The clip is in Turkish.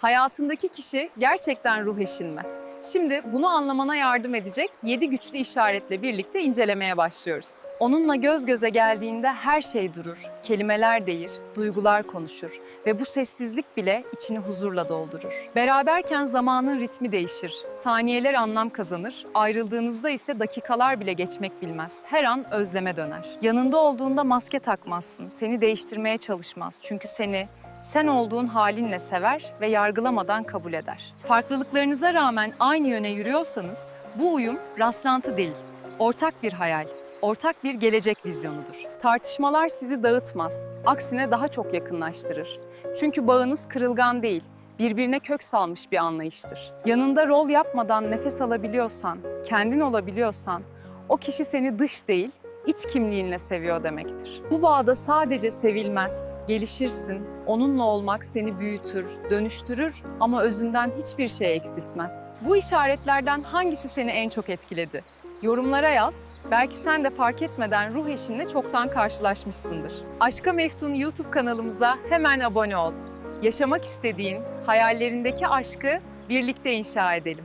Hayatındaki kişi gerçekten ruh eşin mi? Şimdi bunu anlamana yardım edecek 7 güçlü işaretle birlikte incelemeye başlıyoruz. Onunla göz göze geldiğinde her şey durur. Kelimeler değir, duygular konuşur ve bu sessizlik bile içini huzurla doldurur. Beraberken zamanın ritmi değişir. Saniyeler anlam kazanır. Ayrıldığınızda ise dakikalar bile geçmek bilmez. Her an özleme döner. Yanında olduğunda maske takmazsın. Seni değiştirmeye çalışmaz. Çünkü seni sen olduğun halinle sever ve yargılamadan kabul eder. Farklılıklarınıza rağmen aynı yöne yürüyorsanız bu uyum rastlantı değil, ortak bir hayal, ortak bir gelecek vizyonudur. Tartışmalar sizi dağıtmaz, aksine daha çok yakınlaştırır. Çünkü bağınız kırılgan değil, birbirine kök salmış bir anlayıştır. Yanında rol yapmadan nefes alabiliyorsan, kendin olabiliyorsan, o kişi seni dış değil, iç kimliğinle seviyor demektir. Bu bağda sadece sevilmez, gelişirsin, onunla olmak seni büyütür, dönüştürür ama özünden hiçbir şey eksiltmez. Bu işaretlerden hangisi seni en çok etkiledi? Yorumlara yaz. Belki sen de fark etmeden ruh eşinle çoktan karşılaşmışsındır. Aşka Meftun YouTube kanalımıza hemen abone ol. Yaşamak istediğin, hayallerindeki aşkı birlikte inşa edelim.